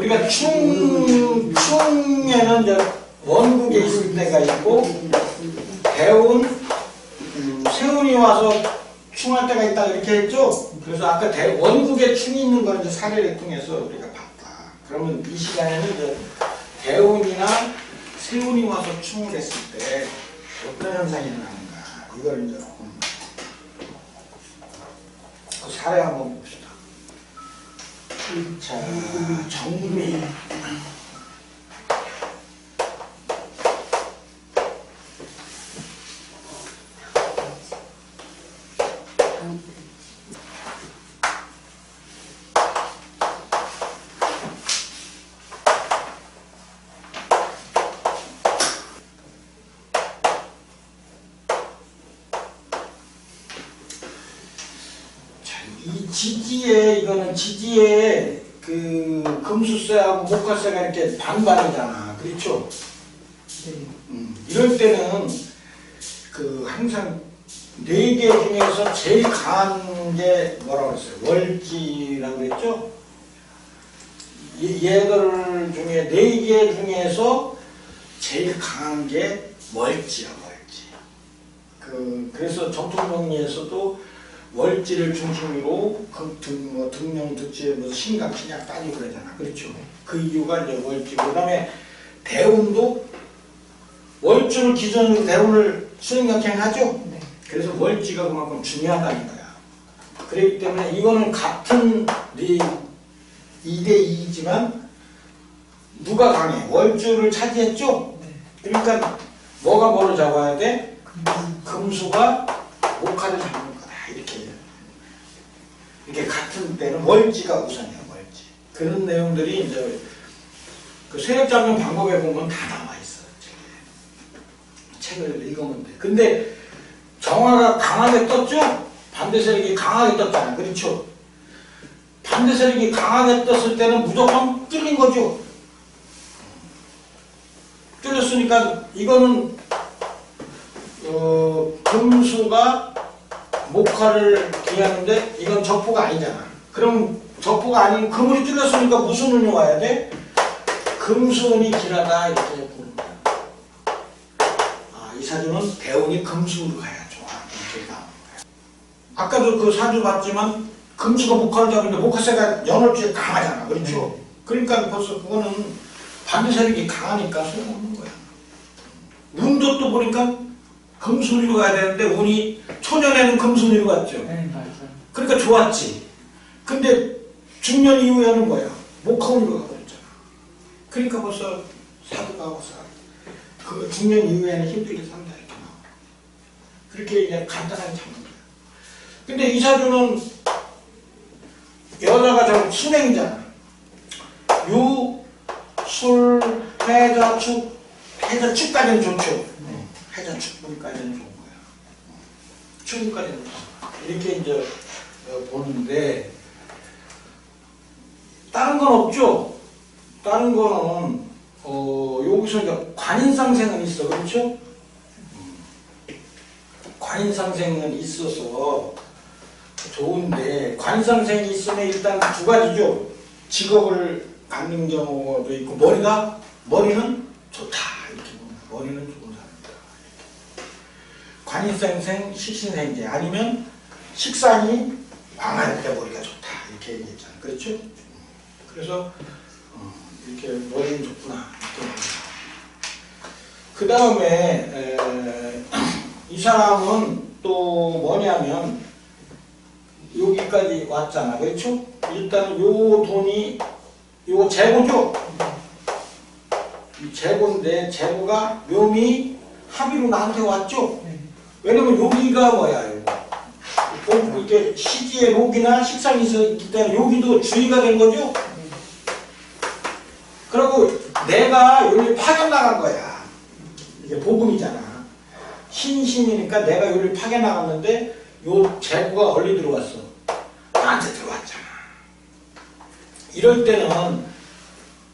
우리가 충, 충에는 이제 원국에 있을 때가 있고, 대운, 음, 세운이 와서 충할 때가 있다 이렇게 했죠? 그래서 아까 대, 원국에 충이 있는 걸 이제 사례를 통해서 우리가 봤다. 그러면 이 시간에는 이제 대운이나 세운이 와서 충을 했을 때 어떤 현상이 일어나는가. 이걸 이제 음, 그 사례 한번 봅시다. 자, 정미. 지지에 이거는 지지에 그 금수세하고 목화세가 이렇게 반반이잖아. 그렇죠? 음, 이럴 때는 그 항상 네 개 중에서 제일 강한 게 뭐라고 그랬어요? 월지라고 그랬죠? 이- 얘들 중에 네 개 중에서 제일 강한 게 월지야, 월지. 그 그래서 정통명리에서도 월지를 중심으로 그 등, 뭐 등령, 득지에 뭐 신강, 신약 따지고 그러잖아. 그렇죠? 그 이유가 이제 월지고. 그 다음에 대운도 월주를 기준으로 대운을 수행각행하죠? 네. 그래서 월지가 그만큼 중요하다는 거야. 그렇기 때문에 이거는 같은 네 2대 2이지만 누가 강해? 월주를 차지했죠? 네. 그러니까 뭐가 뭐를 잡아야 돼? 금- 금수가 목화를 잡는 거다 이렇게. 이렇게 같은 때는 월지가 우선이야 월지. 그런 내용들이 이제 그 세력 잡는 방법에 보면 다 나와 있어. 책을 읽으면 돼. 근데 정화가 강하게 떴죠? 반대 세력이 강하게 떴잖아 그렇죠? 반대 세력이 강하게 떴을 때는 무조건 뚫린 거죠. 뚫렸으니까 이거는 어, 금수가 목화를 기하는데 이건 적포가 아니잖아. 그럼 적포가 아닌 금을이 뚫렸으니까 무슨 운이 와야 돼? 금수운이 길하다 이렇게 보는 거야. 아, 이 사주는 대운이 금수로 가야 좋아. 이렇게 나오는. 아까도 그 사주 봤지만 금수가 목화를 잡는데 목화세가 연월주에 강하잖아. 그렇죠? 그러니까 벌써 그거는 반대 세력이 강하니까 소용없는 거야. 운도 또 보니까 금순위로 가야 되는데 운이 초년에는 금순위로 갔죠. 네, 맞아요. 그러니까 좋았지. 근데 중년 이후에는 뭐야? 목화운으로 가버렸잖아. 그러니까 벌써 사도가 와서 그 중년 이후에는 힘들게 산다 이렇게 나와. 그렇게 이제 간단하게 잡는 거야. 근데 이 사주는 여자가 좀 순행이잖아. 유, 술, 해자, 축, 해자, 축까지는 좋죠. 해자, 축분까지는 좋은 거야. 축분까지는 좋아. 이렇게 이제 어, 보는데 다른 건 없죠. 다른 거는 어 여기서 이제 관인상생은 있어, 그렇죠? 음. 관인상생은 있어서 좋은데 관인상생이 있으면 일단 두 가지죠. 직업을 갖는 경우도 있고 머리가 머리는 좋다 이렇게 보면 머리는 좋은 관인상생, 식신생제 아니면 식상이 왕할 때 머리가 좋다 이렇게 얘기했잖아. 그렇죠? 그래서 어, 이렇게 머리는 좋구나 그 다음에 이 사람은 또 뭐냐면 여기까지 왔잖아. 그렇죠? 일단 요 돈이 요 재고죠? 이 재고인데 재고가 묘미 합의로 나한테 왔죠? 네. 왜냐면 여기가 뭐야 이렇게 시지에 목이나 식상이 있기 때문에 여기도 주의가 된 거죠? 그리고 내가 여기 파견 나간 거야. 이게 복음이잖아. 신신이니까 내가 여기 파견 나갔는데 요 재고가 얼리 들어왔어. 나한테 들어왔잖아. 이럴 때는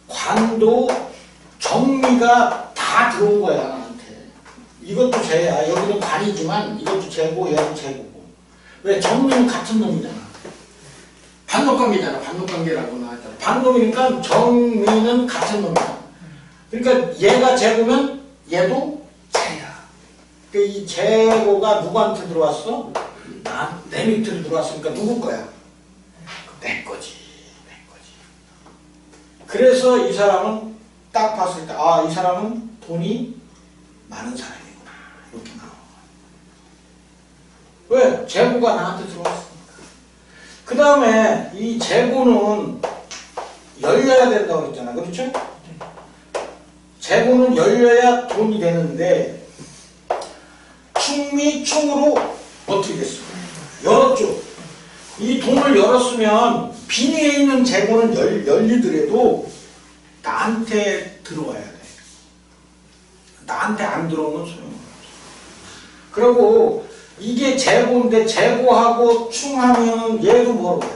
관도 정리가 다 들어온 거야 이것도 재야 여기는 관이지만 이것도 재고 얘도 재고고 왜 정리는 같은 놈이잖아 반록관계잖아 반록관계라고 나왔잖아 반놈이니까 정미는 같은 놈이야. 그러니까 얘가 재고면 얘도 재야. 그러니까 이 재고가 누구한테 들어왔어? 나, 내 밑으로 들어왔으니까 누구 거야? 내 거지, 내 거지. 그래서 이 사람은 딱 봤을 때, 아, 이 사람은 돈이 많은 사람이구나. 이렇게 나와. 왜? 재고가 나한테 들어왔으니까. 그 다음에 이 재고는 열려야 된다고 그랬잖아. 그렇죠? 재고는 열려야 돈이 되는데 충미 충으로 어떻게 됐어? 열었죠. 이 돈을 열었으면 빈위에 있는 재고는 열, 열리더라도 나한테 들어와야 돼. 나한테 안 들어오면 소용없어. 그리고 이게 재고인데 재고하고 충하면 얘도 뭐로 야